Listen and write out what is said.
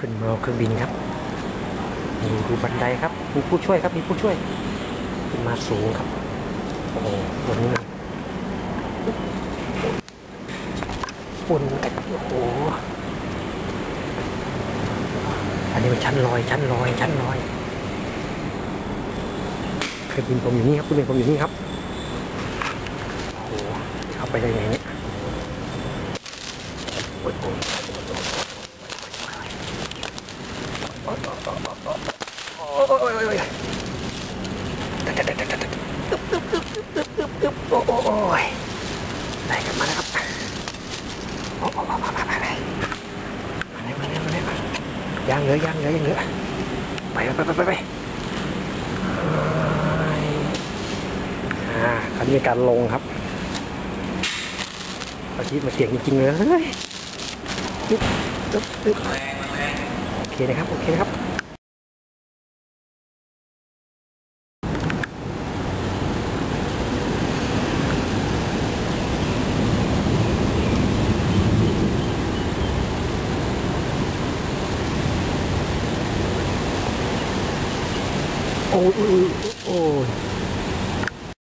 ขึ้นมาเครื่องบินครับดูดูบันไดครับมีผู้ช่วยครับมีผู้ช่วย ขึ้นมาสูงครับโอ้โหบนนี้นะบนกันโอ้โหอันนี้มันชั้นลอยชั้นลอยชั้นลอยเครื่องบินผมอยู่นี่ครับเครื่องบินผมอยู่นี่ครับโอ้โหเข้าไปได้ไงเนี่ยโอ้โอ้ยโอ้ยโอ้ยโอ้ยโอ้ยโอ้ยโอ้ย โอ้ยได้กันมาแล้วครับโอ้โอ้โอ้มาไปไปมาเลยมาเลยมาเลยมายังเหลือยังเหลือยังเหลือไปไปไปไปไปอ่าคราวนี้การลงครับอาชีพมาเสียงจริงๆเลยโอเคนะครับ โอเคนะครับ 오, 오, 오.